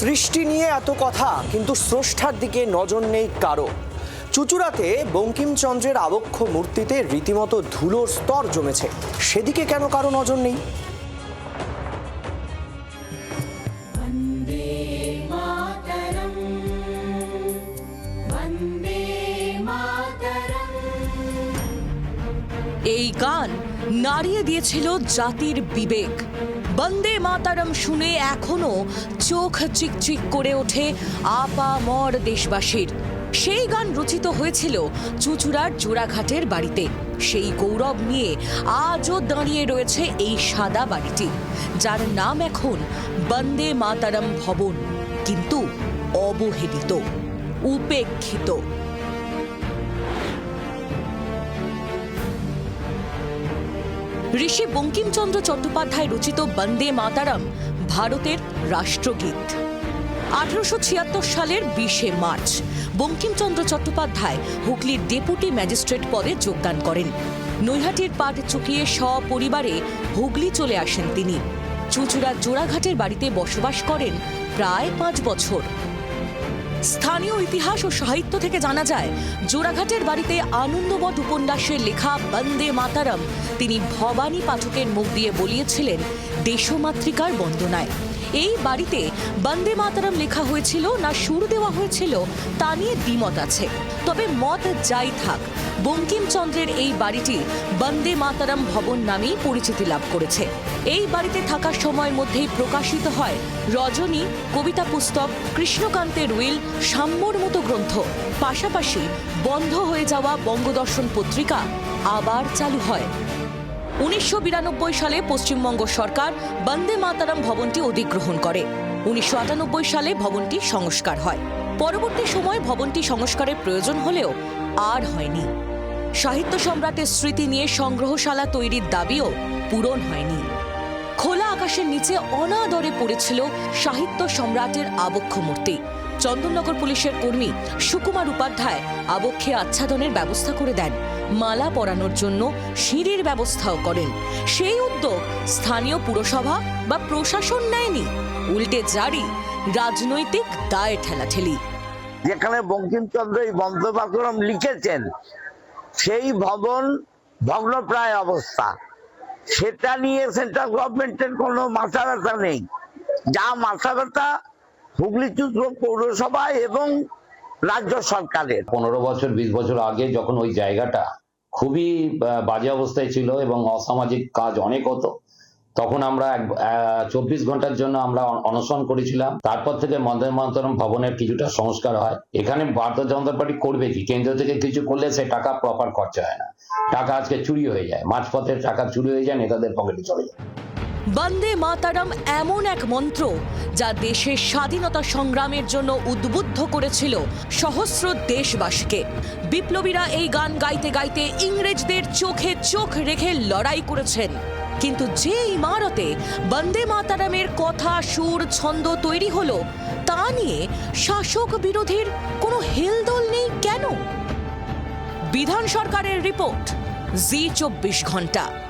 সৃষ্টি নিয়ে এত কথা কিন্তু স্রষ্টার দিকে নজর নেই কারও। চুচুড়াতে বঙ্কিমচন্দ্রের আবক্ষ মূর্তিতে রীতিমতো ধুলোর স্তর জমেছে। সেদিকে কেন কারও নজর নেই? এই গান নাড়িয়ে দিয়েছিল জাতির বিবেক। বন্দে মাতারম শুনে এখনও চোখ চিকচিক করে ওঠে আপা মর দেশবাসীর। সেই গান রচিত হয়েছিল চুচুড়ার জোড়াঘাটের বাড়িতে। সেই গৌরব নিয়ে আজও দাঁড়িয়ে রয়েছে এই সাদা বাড়িটি, যার নাম এখন বন্দে মাতারম ভবন, কিন্তু অবহেলিত, উপেক্ষিত। ঋষি বঙ্কিমচন্দ্র চট্টোপাধ্যায় রচিত বন্দে মাতারাম ভারতের রাষ্ট্রগীত। আঠারোশো ছিয়াত্তর সালের বিশে মার্চ, বঙ্কিমচন্দ্র চট্টোপাধ্যায় হুগলির ডেপুটি ম্যাজিস্ট্রেট পদে যোগদান করেন। নৈহাটির পাট চুকিয়ে সপরিবারে হুগলি চলে আসেন তিনি। চুচুড়া জোড়াঘাটের বাড়িতে বসবাস করেন প্রায় পাঁচ বছর। স্থানীয় ইতিহাস ও সাহিত্য থেকে জানা যায়, জোড়াঘাটের বাড়িতে আনন্দবট উপন্যাসের লেখা বন্দে মাতারম তিনি ভবানী পাঠকের মুখ দিয়ে বলিয়েছিলেন, দেশমাতৃকার বন্দনায়। এই বাড়িতে বন্দে মাতারম লেখা হয়েছিল না সুর দেওয়া হয়েছিল তা নিয়ে দ্বিমত আছে। তবে মত যাই থাক, বঙ্কিমচন্দ্রের এই বাড়িটি বন্দে মাতারাম ভবন নামেই পরিচিতি লাভ করেছে। এই বাড়িতে থাকার সময়ের মধ্যেই প্রকাশিত হয় রজনী, কবিতা পুস্তক, কৃষ্ণকান্তের উইল, সাম্যর মতো গ্রন্থ। পাশাপাশি বন্ধ হয়ে যাওয়া বঙ্গদর্শন পত্রিকা আবার চালু হয়। উনিশশো বিরানব্বই সালে পশ্চিমবঙ্গ সরকার বন্দে মাতারাম ভবনটি অধিগ্রহণ করে। উনিশশো আটানব্বই সালে ভবনটি সংস্কার হয়। পরবর্তী সময় ভবনটি সংস্কারের প্রয়োজন হলেও আর হয়নি। সাহিত্য সম্রাটের স্মৃতি নিয়ে সংগ্রহশালা তৈরির দাবিও পূরণ হয়নি। খোলা আকাশের নিচে অনাদরে পড়েছিল সাহিত্য সম্রাটের আবক্ষ মূর্তি। চন্দননগর পুলিশের কর্মী সুকুমার উপাধ্যায় আবক্ষে আচ্ছাদনের ব্যবস্থা করে দেন। মালা পরানোর জন্য সিঁড়ির ব্যবস্থাও করেন। সেই উদ্যোগ স্থানীয় পুরসভা বা প্রশাসন নেয়নি। উল্টে জারি রাজনৈতিক দায় ঠেলাঠেলি। যেখানে বঙ্কিমচন্দ্র এই বন্দ্যোপাধ্যায় লিখেছেন, সেই ভবন ভগ্নপ্রায় অবস্থা। সেটা নিয়ে সেন্ট্রাল গভর্নমেন্টের কোনো মাথা ব্যথা নেই। যা মাথা ব্যথা হুগলি চুত্র পৌরসভা এবং রাজ্য সরকারের। পনেরো বছর, বিশ বছর আগে যখন ওই জায়গাটা খুবই বাজে অবস্থায় ছিল এবং অসামাজিক কাজ অনেক হতো, তখন আমরা চব্বিশ ঘণ্টার জন্য আমরা অনশন করেছিলাম। তারপর থেকে বন্দে মাতরম ভবনের কিছুটা সংস্কার হয়। এখানে ভারতীয় জনতা পার্টি করবে কি? কেন্দ্র থেকে কিছু করলে সে টাকা প্রপার খরচা হয় না। টাকা আজকে চুরি হয়ে যায়। মাঝপথের টাকা চুরি হয়ে যায়, নেতাদের পকেটে চলে যায়। বন্দে মাতারম এমন এক মন্ত্র যা দেশের স্বাধীনতা সংগ্রামের জন্য উদ্বুদ্ধ করেছিল সহস্র দেশবাসীকে। বিপ্লবীরা এই গান গাইতে গাইতে ইংরেজদের চোখে চোখ রেখে লড়াই করেছেন। কিন্তু যে ইমারতে বন্দে মাতারামের কথা, সুর, ছন্দ তৈরি হলো, তা নিয়ে শাসক বিরোধীর কোনো হেলদোল নেই কেন? বিধান সরকারের রিপোর্ট, জি চব্বিশ ঘণ্টা।